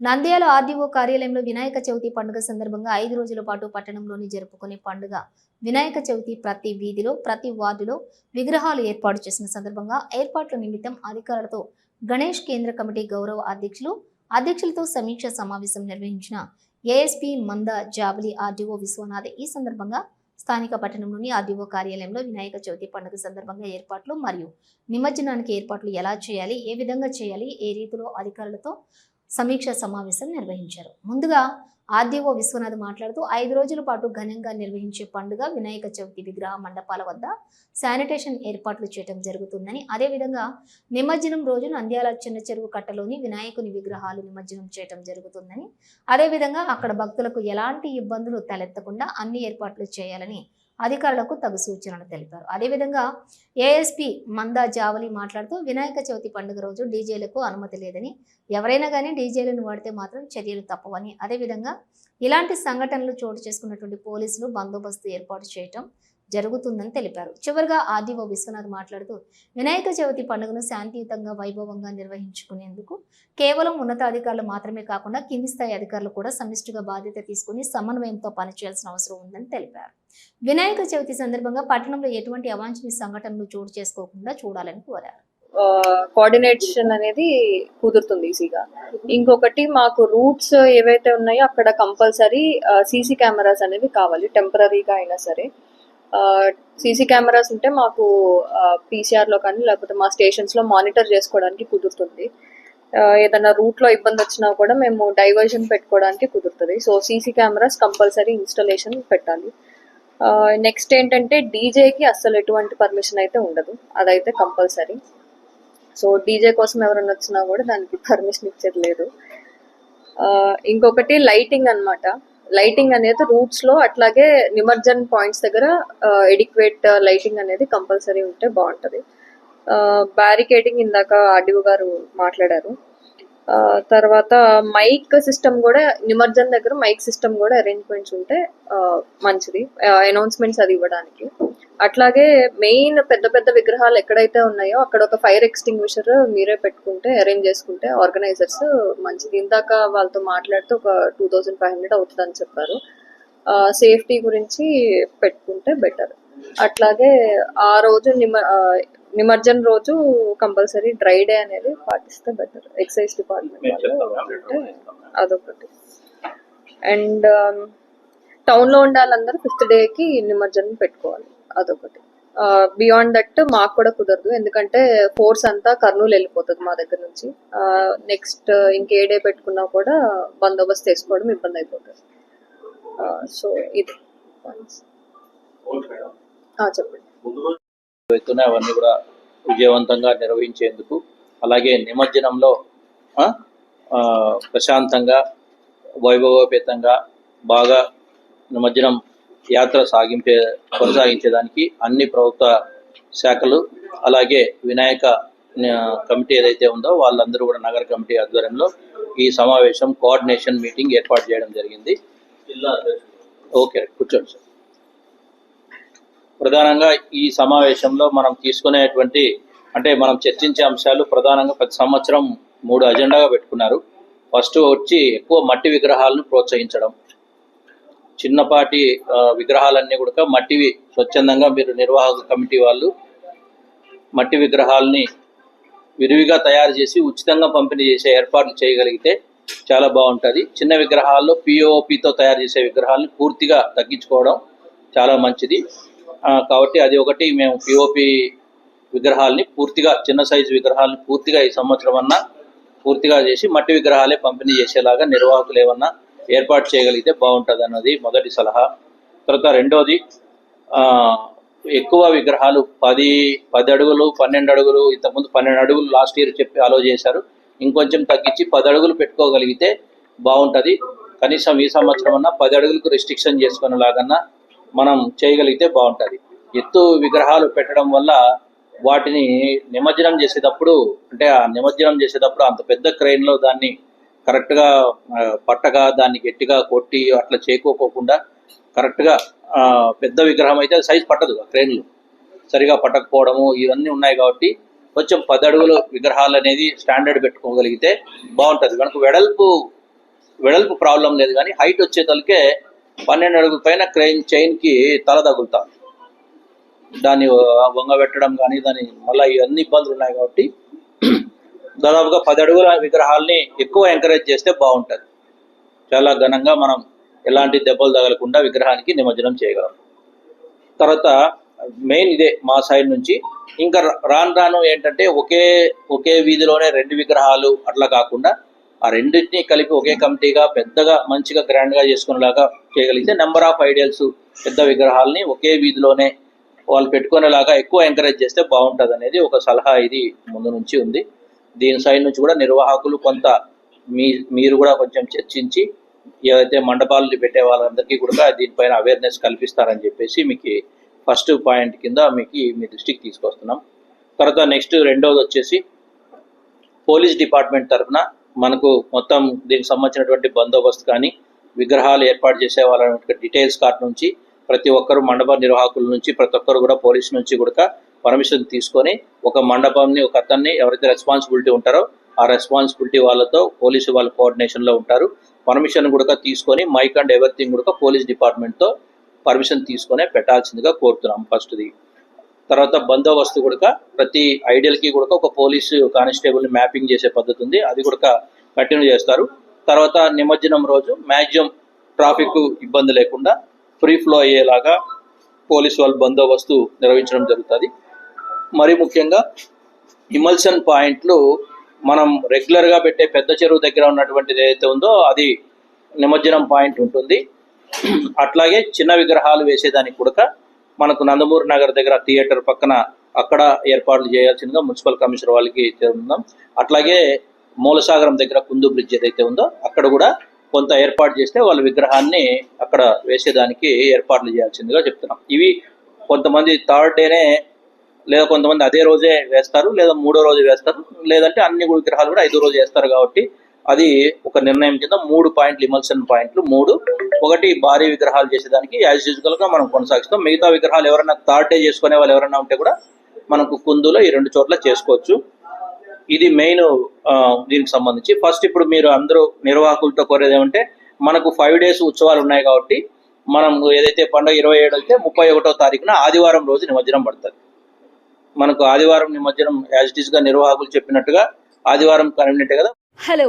Nandyal RDO కార్యాలయంలో వినాయక చవితి పండుగ సందర్భంగా ఐదు రోజుల పాటు పట్టణంలోని జరుపుకునే పండుగ. వినాయక చవితి ప్రతి వీధిలో ప్రతి వార్డులో విగ్రహాలు ఏర్పాటు చేసిన సందర్భంగా ఏర్పాట్ల నిమిత్తం అధికారులతో గణేష్ కేంద్ర కమిటీ గౌరవ అధ్యక్షులు అధ్యక్షులతో సమీక్ష సమావేశం నిర్వహించిన ఏఎస్పీ మంద జాబలి ఆర్డీఓ విశ్వనాథ్ ఈ సందర్భంగా స్థానిక పట్టణంలోని ఆర్డీఓ కార్యాలయంలో వినాయక చవితి పండుగ సందర్భంగా ఏర్పాట్లు మరియు నిమజ్జనానికి ఏర్పాట్లు ఎలా చేయాలి ఏ విధంగా చేయాలి ఏ రీతిలో అధికారులతో సమీక్ష సమావేశం నిర్వహించారు. ముందుగా ఆర్డీఓ విశ్వనాథ్ మాట్లాడుతూ ఐదు రోజుల పాటు ఘనంగా నిర్వహించే పండుగ వినాయక చవితి విగ్రహ మండపాల వద్ద శానిటేషన్ ఏర్పాట్లు చేయడం జరుగుతుందని అదేవిధంగా నిమజ్జనం రోజు నంద్యాల చిన్న చెరువు కట్టలోని వినాయకుని విగ్రహాలు నిమజ్జనం చేయడం జరుగుతుందని అదేవిధంగా అక్కడ భక్తులకు ఎలాంటి ఇబ్బందులు తలెత్తకుండా అన్ని ఏర్పాట్లు చేయాలని అధికారులకు తగు సూచనలు తెలిపారు. అదేవిధంగా ఏఎస్పీ మందా జావలి మాట్లాడుతూ వినాయక చవితి పండుగ రోజు డీజేలకు అనుమతి లేదని ఎవరైనా కానీ డీజేలను వాడితే మాత్రం చర్యలు తప్పవని. అదేవిధంగా ఇలాంటి సంఘటనలు చోటు చేసుకున్నటువంటి పోలీసులు బందోబస్తు ఏర్పాటు చేయటం జరుగుతుందని తెలిపారు. చివరిగా ఆర్డీఓ విశ్వనాథ్ మాట్లాడుతూ వినాయక చవితి పండుగను శాంతియుతంగా వైభవంగా నిర్వహించుకునేందుకు కేవలం ఉన్నతాధికారులు మాత్రమే కాకుండా కింది స్థాయి అధికారులు కూడా సమిష్టిగా బాధ్యత తీసుకుని సమన్వయంతో పనిచేయాల్సిన అవసరం ఉందని తెలిపారు. వినాయక చవితి సందర్భంగా పట్టణంలో ఎటువంటి అవాంఛనీయ సంఘటనలు చోటు చేసుకోకుండా చూడాలని కోరారు. కోఆర్డినేషన్ అనేది కుదురుతుంది ఈజీగా. ఇంకొకటి మాకు రూట్స్ ఏవైతే ఉన్నాయో అక్కడ కంపల్సరీ సీసీ కెమెరాస్ అనేవి కావాలి టెంపరీగా అయినా సరే. సీసీ కెమెరాస్ ఉంటే మాకు పీసీఆర్లో కానీ లేకపోతే మా స్టేషన్స్లో మానిటర్ చేసుకోవడానికి కుదురుతుంది. ఏదైనా రూట్లో ఇబ్బంది వచ్చినా కూడా మేము డైవర్షన్ పెట్టుకోవడానికి కుదురుతుంది. So CC cameras compulsory installation పెట్టాలి. నెక్స్ట్ ఏంటంటే డీజేకి అస్సలు ఎటువంటి పర్మిషన్ అయితే ఉండదు. అదైతే కంపల్సరీ సో డీజే కోసం ఎవరైనా వచ్చినా కూడా దానికి పర్మిషన్ ఇచ్చేది లేదు. ఇంకొకటి లైటింగ్ అన్నమాట. లైటింగ్ అనేది రూట్స్లో అట్లాగే నిమజ్జన్ పాయింట్స్ దగ్గర ఎడిక్వేట్ లైటింగ్ అనేది కంపల్సరీ ఉంటే బాగుంటది. బ్యారికేడింగ్ ఇందాక ఆర్డీఓ గారు మాట్లాడారు. తర్వాత మైక్ సిస్టమ్ కూడా నిమజ్జన్ దగ్గర మైక్ సిస్టమ్ కూడా అరేంజ్మెంట్స్ ఉంటే మంచిది. అనౌన్స్మెంట్స్ అది ఇవ్వడానికి. అట్లాగే మెయిన్ పెద్ద పెద్ద విగ్రహాలు ఎక్కడైతే ఉన్నాయో అక్కడ ఒక ఫైర్ ఎక్స్టింగ్విషర్ మీరే పెట్టుకుంటే అరేంజ్ చేసుకుంటే ఆర్గనైజర్స్ మంచిది. ఇందాక వాళ్ళతో మాట్లాడితే ఒక టూ థౌజండ్ ఫైవ్ హండ్రెడ్ అవుతుందని చెప్పారు. సేఫ్టీ గురించి పెట్టుకుంటే బెటర్ అట్లాగే ఆ రోజు నిమ నిమజ్జన్ రోజు కంపల్సరీ డ్రై డే అనేది పాటిస్తే బెటర్ ఎక్సైజ్ డిపార్ట్మెంట్ అదొకటి. అండ్ టౌన్లో ఉండే వాళ్ళందరూ ఫిఫ్త్ డే కి నిమజ్జనం పెట్టుకోవాలి. అదొకటి. బియాండ్ దట్ మాకు కూడా కుదరదు. ఎందుకంటే ఫోర్స్ అంతా కర్నూలు వెళ్ళిపోతుంది మా దగ్గర నుంచి. నెక్స్ట్ ఇంకే డే పెట్టుకున్నా కూడా బందోబస్తు వేసుకోవడం ఇబ్బంది అయిపోతుంది. సో ఇది. చెప్పండి. ఎత్తున అవన్నీ కూడా విజయవంతంగా నిర్వహించేందుకు అలాగే నిమజ్జనంలో ప్రశాంతంగా వైభవోపేతంగా బాగా నిమజ్జనం యాత్ర సాగింపే కొనసాగించేదానికి అన్ని ప్రభుత్వ శాఖలు అలాగే వినాయక కమిటీ ఏదైతే ఉందో వాళ్ళందరూ కూడా నగర కమిటీ ఆధ్వర్యంలో ఈ సమావేశం కోఆర్డినేషన్ మీటింగ్ ఏర్పాటు చేయడం జరిగింది. ఓకే కూర్చోండి సార్. ప్రధానంగా ఈ సమావేశంలో మనం తీసుకునేటువంటి అంటే మనం చర్చించే అంశాలు ప్రధానంగా ప్రతి సంవత్సరం మూడు అజెండాగా పెట్టుకున్నారు. ఫస్ట్ వచ్చి ఎక్కువ మట్టి విగ్రహాలను ప్రోత్సహించడం. చిన్నపాటి విగ్రహాలన్నీ కూడా మట్టివి స్వచ్ఛందంగా మీరు నిర్వాహక కమిటీ వాళ్ళు మట్టి విగ్రహాలని విరివిగా తయారు చేసి ఉచితంగా పంపిణీ చేసే ఏర్పాట్లు చేయగలిగితే చాలా బాగుంటుంది. చిన్న విగ్రహాల్లో పిఓపితో తయారు చేసే విగ్రహాలను పూర్తిగా తగ్గించుకోవడం చాలా మంచిది. కాబట్టి అది ఒకటి మేము పిఓపి విగ్రహాలని పూర్తిగా చిన్న సైజు విగ్రహాలను పూర్తిగా ఈ సంవత్సరం అన్నా పూర్తిగా చేసి మట్టి విగ్రహాలే పంపిణీ చేసేలాగా నిర్వాహకులు ఏమన్నా ఏర్పాటు చేయగలిగితే బాగుంటుంది అన్నది మొదటి సలహా. తర్వాత రెండోది ఎక్కువ విగ్రహాలు పది పది అడుగులు పన్నెండు అడుగులు ఇంతకుముందు పన్నెండు అడుగులు లాస్ట్ ఇయర్ చెప్పి అలో చేశారు. ఇంకొంచెం తగ్గించి పది అడుగులు పెట్టుకోగలిగితే బాగుంటుంది. కనీసం ఈ సంవత్సరం అన్నా పది అడుగులకు రిస్ట్రిక్షన్ చేసుకునేలాగన్నా మనం చేయగలిగితే బాగుంటుంది. ఎత్తు విగ్రహాలు పెట్టడం వల్ల వాటిని నిమజ్జనం చేసేటప్పుడు అంటే ఆ నిమజ్జనం చేసేటప్పుడు అంత పెద్ద క్రెయిన్లో దాన్ని కరెక్ట్గా పట్టగా దాన్ని గట్టిగా కొట్టి అట్లా చేకోకోకుండా కరెక్ట్గా పెద్ద విగ్రహం అయితే సైజ్ పట్టదు ఆ క్రెయిన్లు సరిగా పట్టకపోవడము ఇవన్నీ ఉన్నాయి కాబట్టి కొంచెం పది అడుగుల విగ్రహాలు అనేది స్టాండర్డ్ పెట్టుకోగలిగితే బాగుంటుంది. మనకు వెడల్పు వెడల్పు ప్రాబ్లం లేదు కానీ హైట్ వచ్చేతలకే పన్నెండు అడుగుల పైన క్రెయిన్ చైన్కి తల తగులుతా. దాన్ని వంగబెట్టడం కానీ దాని మళ్ళీ ఇవన్నీ ఇబ్బందులు ఉన్నాయి కాబట్టి దాదాపుగా పది అడుగుల విగ్రహాల్ని ఎక్కువ ఎంకరేజ్ చేస్తే బాగుంటుంది. చాలా ఘనంగా మనం ఎలాంటి దెబ్బలు తగలకుండా విగ్రహానికి నిమజ్జనం చేయగలం. తర్వాత మెయిన్ ఇదే మా సైడ్ నుంచి. ఇంకా రా- రాను రాను ఏంటంటే ఒకే ఒకే వీధిలోనే రెండు విగ్రహాలు అట్లా కాకుండా ఆ రెండింటిని కలిపి ఒకే కమిటీగా పెద్దగా మంచిగా గ్రాండ్గా చేసుకునేలాగా చేయగలిగితే నెంబర్ ఆఫ్ ఐడియల్స్ పెద్ద విగ్రహాలని ఒకే వీధిలోనే వాళ్ళు పెట్టుకునేలాగా ఎక్కువ ఎంకరేజ్ చేస్తే బాగుంటుంది అనేది ఒక సలహా ఇది ముందు నుంచి ఉంది. దీని సైడ్ నుంచి కూడా నిర్వాహకులు కొంత మీ మీరు కూడా కొంచెం చర్చించి ఏదైతే మండపాలు పెట్టే వాళ్ళందరికీ కూడా దీనిపైన అవేర్నెస్ కల్పిస్తారని చెప్పేసి మీకు ఫస్ట్ పాయింట్ కింద మీకు మీ దృష్టికి తీసుకొస్తున్నాం. తర్వాత నెక్స్ట్ రెండోది వచ్చేసి పోలీస్ డిపార్ట్మెంట్ తరఫున మనకు మొత్తం దీనికి సంబంధించినటువంటి బందోబస్తు కానీ విగ్రహాలు ఏర్పాటు చేసే వాళ్ళ డీటెయిల్స్ కార్డ్ నుంచి ప్రతి ఒక్కరు మండప నిర్వాహకుల నుంచి ప్రతి ఒక్కరు కూడా పోలీస్ నుంచి కూడా పర్మిషన్ తీసుకొని ఒక మండపంని ఒక అతన్ని ఎవరైతే రెస్పాన్సిబిలిటీ ఉంటారో ఆ రెస్పాన్సిబిలిటీ వాళ్ళతో పోలీసు వాళ్ళ కోఆర్డినేషన్లో ఉంటారు. పర్మిషన్ కూడా తీసుకొని మైక్ అండ్ ఎవరిథింగ్ కూడా పోలీస్ డిపార్ట్మెంట్తో పర్మిషన్ తీసుకొని పెట్టాల్సిందిగా కోరుతున్నాం ఫస్ట్ది. తర్వాత బందోబస్తు కూడా ప్రతి ఐడియల్కి కూడా ఒక పోలీసు కానిస్టేబుల్ని మ్యాపింగ్ చేసే పద్ధతి ఉంది. అది కూడా కంటిన్యూ చేస్తారు. తర్వాత నిమజ్జనం రోజు మ్యాక్సిమం ట్రాఫిక్ ఇబ్బంది లేకుండా ఫ్రీ ఫ్లో అయ్యేలాగా పోలీసు వాళ్ళు బందోబస్తు నిర్వహించడం జరుగుతుంది. మరి ముఖ్యంగా ఇమల్సన్ పాయింట్లు మనం రెగ్యులర్గా పెట్టే పెద్ద చెరువు దగ్గర ఉన్నటువంటిది ఏదైతే ఉందో అది నిమజ్జనం పాయింట్ ఉంటుంది. అట్లాగే చిన్న విగ్రహాలు వేసేదానికి కూడా మనకు నందమూరి నగర్ దగ్గర థియేటర్ పక్కన అక్కడ ఏర్పాట్లు చేయాల్సిందిగా మున్సిపల్ కమిషనర్ వాళ్ళకి చెప్తున్నాం. అట్లాగే మూలసాగరం దగ్గర కుందు బ్రిడ్జ్ ఏదైతే ఉందో అక్కడ కూడా కొంత ఏర్పాటు చేస్తే వాళ్ళ విగ్రహాన్ని అక్కడ వేసేదానికి ఏర్పాట్లు చేయాల్సిందిగా చెప్తున్నాం. ఇవి కొంతమంది థర్డ్ డేనే లేదా కొంతమంది అదే రోజే వేస్తారు లేదా మూడో రోజు వేస్తారు. లేదంటే అన్ని విగ్రహాలు కూడా ఐదో రోజు వేస్తారు కాబట్టి అది ఒక నిర్ణయం కింద మూడు పాయింట్లు ఇమల్సన్ పాయింట్లు మూడు. ఒకటి భారీ విగ్రహాలు చేసేదానికి. యాజ్ యూజువల్గా మనం కొనసాగిస్తాం. మిగతా విగ్రహాలు ఎవరైనా థర్డ్ డే చేసుకునే వాళ్ళు ఎవరైనా ఉంటే కూడా మనకు కుందులో ఈ రెండు చోట్ల చేసుకోవచ్చు. ఇది మెయిన్ దీనికి సంబంధించి. ఫస్ట్ ఇప్పుడు మీరు అందరూ నిర్వాహకులతో కోరేది ఏమంటే మనకు ఫైవ్ డేస్ ఉత్సవాలు ఉన్నాయి కాబట్టి మనం ఏదైతే పండుగ ఇరవై ఏడు అయితే ముప్పై ఒకటో తారీఖున ఆదివారం రోజు నిమజ్జనం పడుతుంది. మనకు ఆదివారం నిమజ్జనం యాజ్ ఇట్గా నిర్వాహకులు చెప్పినట్టుగా ఆదివారం కన్వీనెంట్ కదా. హలో